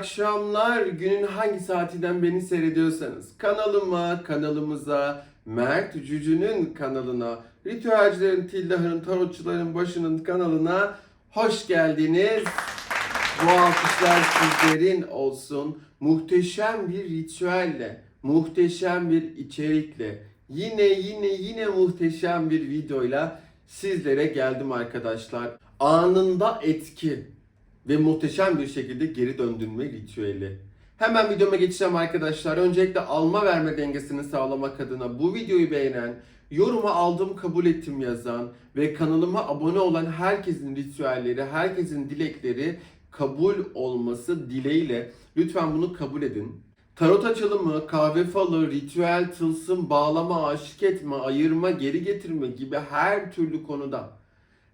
Akşamlar. Günün hangi saatinden beni seyrediyorsanız kanalıma, kanalımıza, Mert Cücü'nün kanalına, ritüelcilerin, tildahının, tarotçuların başının kanalına hoş geldiniz. Bu alkışlar sizlerin olsun. Muhteşem bir ritüelle, muhteşem bir içerikle, yine yine yine muhteşem bir videoyla sizlere geldim arkadaşlar. Anında etki ve muhteşem bir şekilde geri döndürme ritüeli. Hemen videoma geçeceğim arkadaşlar. Öncelikle alma verme dengesini sağlamak adına bu videoyu beğenen, yoruma aldım kabul ettim yazan ve kanalıma abone olan herkesin ritüelleri, herkesin dilekleri kabul olması dileğiyle lütfen bunu kabul edin. Tarot açılımı, kahve falı, ritüel, tılsım, bağlama, aşık etme, ayırma, geri getirme gibi her türlü konuda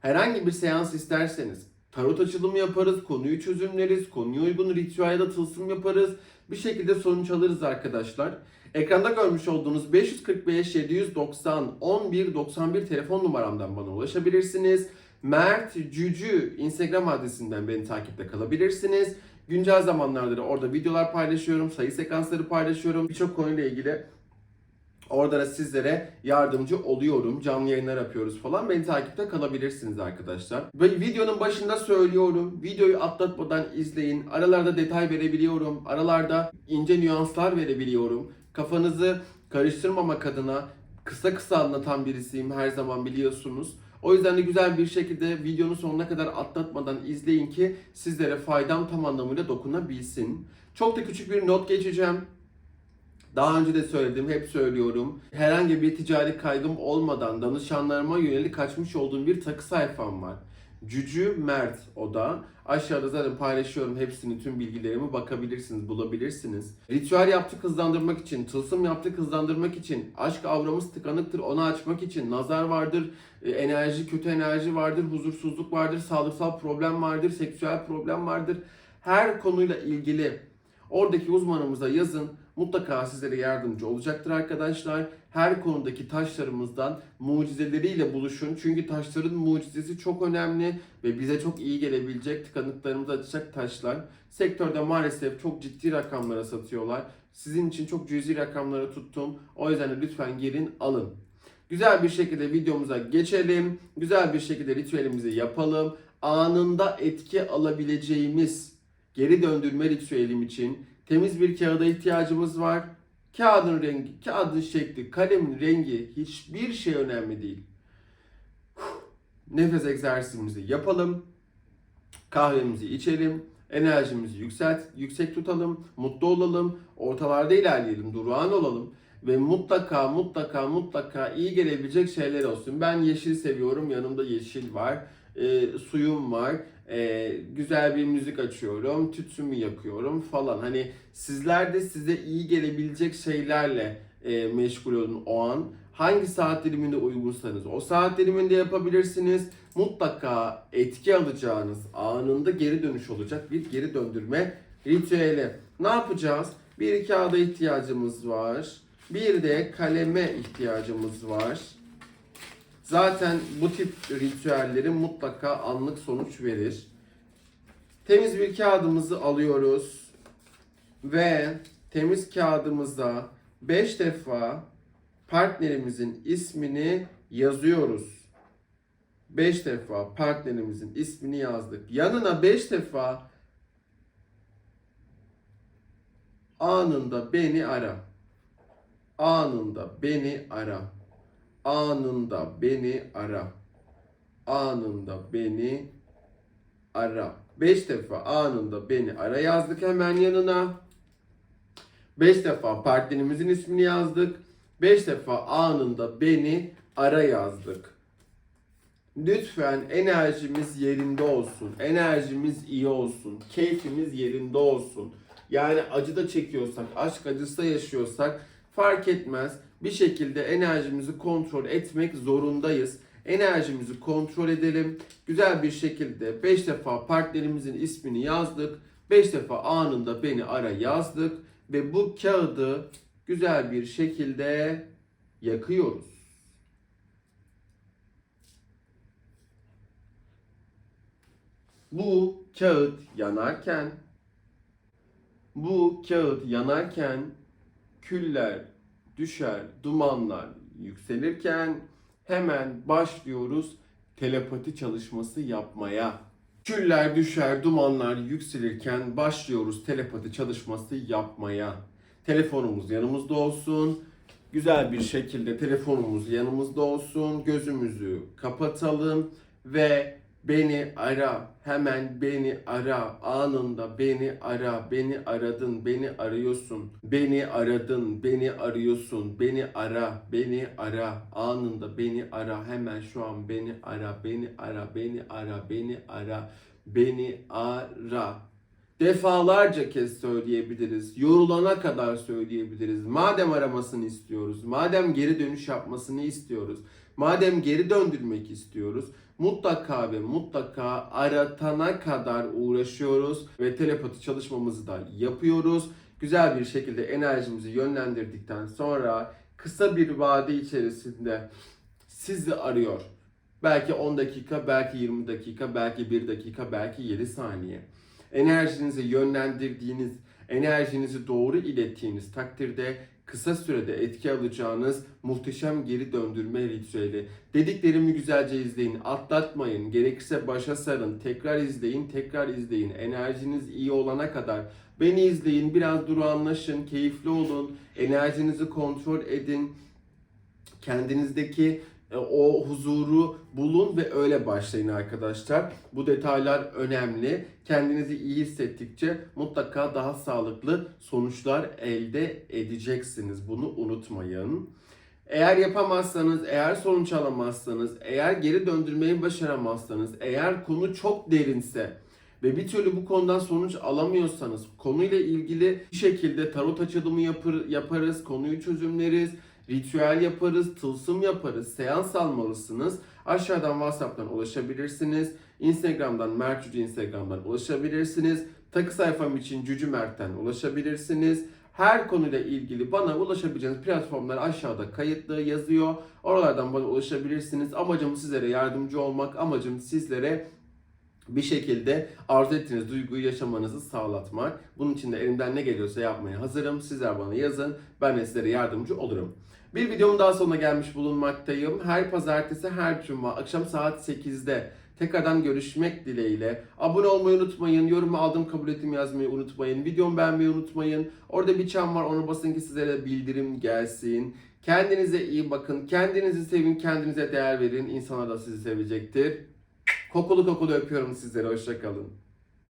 herhangi bir seans isterseniz tarot açılımı yaparız, konuyu çözümleriz, konuya uygun ritüel ya tılsım yaparız. Bir şekilde sonuç alırız arkadaşlar. Ekranda görmüş olduğunuz 545 790 11 91 telefon numaramdan bana ulaşabilirsiniz. Mert Cücü Instagram adresinden beni takipte kalabilirsiniz. Güncel zamanlarda da orada videolar paylaşıyorum, sayı sekansları paylaşıyorum. Birçok konuyla ilgili Orada da sizlere yardımcı oluyorum. Canlı yayınlar yapıyoruz falan. Beni takipte kalabilirsiniz arkadaşlar. Ve videonun başında söylüyorum. Videoyu atlatmadan izleyin. Aralarda detay verebiliyorum. Aralarda ince nüanslar verebiliyorum. Kafanızı karıştırmamak adına kısa kısa anlatan birisiyim her zaman biliyorsunuz. O yüzden de güzel bir şekilde videonun sonuna kadar atlatmadan izleyin ki sizlere faydam tam anlamıyla dokunabilsin. Çok da küçük bir not geçeceğim. Daha önce de söyledim, hep söylüyorum. Herhangi bir ticari kaygım olmadan danışanlarıma yönelik açmış olduğum bir takı sayfam var. Cücü Mert o da. Aşağıda zaten paylaşıyorum hepsini, tüm bilgilerimi bakabilirsiniz, bulabilirsiniz. Ritüel yaptık hızlandırmak için, tılsım yaptık hızlandırmak için, aşk avramız tıkanıktır onu açmak için, nazar vardır, e, enerji, kötü enerji vardır, huzursuzluk vardır, sağlıksal problem vardır, seksüel problem vardır. Her konuyla ilgili Oradaki uzmanımıza yazın. Mutlaka sizlere yardımcı olacaktır arkadaşlar. Her konudaki taşlarımızdan mucizeleriyle buluşun. Çünkü taşların mucizesi çok önemli ve bize çok iyi gelebilecek tıkanıklarımızı açacak taşlar. Sektörde maalesef çok ciddi rakamlara satıyorlar. Sizin için çok cüzi rakamlara tuttum. O yüzden de lütfen girin alın. Güzel bir şekilde videomuza geçelim. Güzel bir şekilde ritüelimizi yapalım. Anında etki alabileceğimiz geri döndürme ritüelim için temiz bir kağıda ihtiyacımız var. Kağıdın rengi, kağıdın şekli, kalemin rengi hiçbir şey önemli değil. Nefes egzersizimizi yapalım. Kahvemizi içelim. Enerjimizi yükselt, yüksek tutalım. Mutlu olalım. Ortalarda ilerleyelim. Durağan olalım. Ve mutlaka mutlaka mutlaka iyi gelebilecek şeyler olsun. Ben yeşil seviyorum. Yanımda yeşil var. Ee, suyum var. Ee, güzel bir müzik açıyorum. Tütsümü yakıyorum falan. Hani sizler de size iyi gelebilecek şeylerle e, meşgul olun o an. Hangi saat diliminde uygunsanız o saat diliminde yapabilirsiniz. Mutlaka etki alacağınız anında geri dönüş olacak bir geri döndürme ritüeli. Ne yapacağız? Bir kağıda ihtiyacımız var. Bir de kaleme ihtiyacımız var. Zaten bu tip ritüellerin mutlaka anlık sonuç verir. Temiz bir kağıdımızı alıyoruz ve temiz kağıdımıza 5 defa partnerimizin ismini yazıyoruz. 5 defa partnerimizin ismini yazdık. Yanına 5 defa anında beni ara. Anında beni ara. Anında beni ara. Anında beni ara. 5 defa anında beni ara yazdık hemen yanına. 5 defa partnerimizin ismini yazdık. 5 defa anında beni ara yazdık. Lütfen enerjimiz yerinde olsun. Enerjimiz iyi olsun. Keyfimiz yerinde olsun. Yani acı da çekiyorsak, aşk acısı da yaşıyorsak Fark etmez. Bir şekilde enerjimizi kontrol etmek zorundayız. Enerjimizi kontrol edelim. Güzel bir şekilde 5 defa partnerimizin ismini yazdık. 5 defa anında beni ara yazdık. Ve bu kağıdı güzel bir şekilde yakıyoruz. Bu kağıt yanarken bu kağıt yanarken küller düşer, dumanlar yükselirken hemen başlıyoruz telepati çalışması yapmaya. Küller düşer, dumanlar yükselirken başlıyoruz telepati çalışması yapmaya. Telefonumuz yanımızda olsun. Güzel bir şekilde telefonumuz yanımızda olsun. Gözümüzü kapatalım ve beni ara. Hemen beni ara. Anında beni ara. Beni aradın. Beni arıyorsun. Beni aradın. Beni arıyorsun. Beni ara. Beni ara. Anında beni ara. Hemen şu an beni ara. Beni ara. Beni ara. Beni ara. Beni ara. Defalarca kez söyleyebiliriz. Yorulana kadar söyleyebiliriz. Madem aramasını istiyoruz, madem geri dönüş yapmasını istiyoruz, madem geri döndürmek istiyoruz, mutlaka ve mutlaka aratana kadar uğraşıyoruz ve telepati çalışmamızı da yapıyoruz. Güzel bir şekilde enerjimizi yönlendirdikten sonra kısa bir vade içerisinde sizi arıyor. Belki 10 dakika, belki 20 dakika, belki 1 dakika, belki 7 saniye enerjinizi yönlendirdiğiniz, enerjinizi doğru ilettiğiniz takdirde kısa sürede etki alacağınız muhteşem geri döndürme ritüeli. Dediklerimi güzelce izleyin, atlatmayın. Gerekirse başa sarın, tekrar izleyin, tekrar izleyin. Enerjiniz iyi olana kadar beni izleyin, biraz durağanlaşın, keyifli olun, enerjinizi kontrol edin. Kendinizdeki o huzuru bulun ve öyle başlayın arkadaşlar. Bu detaylar önemli. Kendinizi iyi hissettikçe mutlaka daha sağlıklı sonuçlar elde edeceksiniz. Bunu unutmayın. Eğer yapamazsanız, eğer sonuç alamazsanız, eğer geri döndürmeyi başaramazsanız, eğer konu çok derinse ve bir türlü bu konudan sonuç alamıyorsanız, konuyla ilgili bir şekilde tarot açılımı yapar, yaparız, konuyu çözümleriz, ritüel yaparız, tılsım yaparız, seans almalısınız. Aşağıdan WhatsApp'tan ulaşabilirsiniz. Instagram'dan Mert Cüce Instagram'dan ulaşabilirsiniz. Takı sayfam için Cücü Mert'ten ulaşabilirsiniz. Her konuyla ilgili bana ulaşabileceğiniz platformlar aşağıda kayıtlı yazıyor. Oralardan bana ulaşabilirsiniz. Amacım sizlere yardımcı olmak, amacım sizlere bir şekilde arzu ettiğiniz duyguyu yaşamanızı sağlatmak. Bunun için de elimden ne geliyorsa yapmaya hazırım. Sizler bana yazın. Ben de sizlere yardımcı olurum. Bir videomun daha sonuna gelmiş bulunmaktayım. Her pazartesi, her cuma akşam saat 8'de tekrardan görüşmek dileğiyle. Abone olmayı unutmayın. Yorumu aldım kabul ettim yazmayı unutmayın. Videomu beğenmeyi unutmayın. Orada bir çan var onu basın ki sizlere bildirim gelsin. Kendinize iyi bakın. Kendinizi sevin. Kendinize değer verin. İnsanlar da sizi sevecektir. Kokulu kokulu öpüyorum sizleri. Hoşçakalın.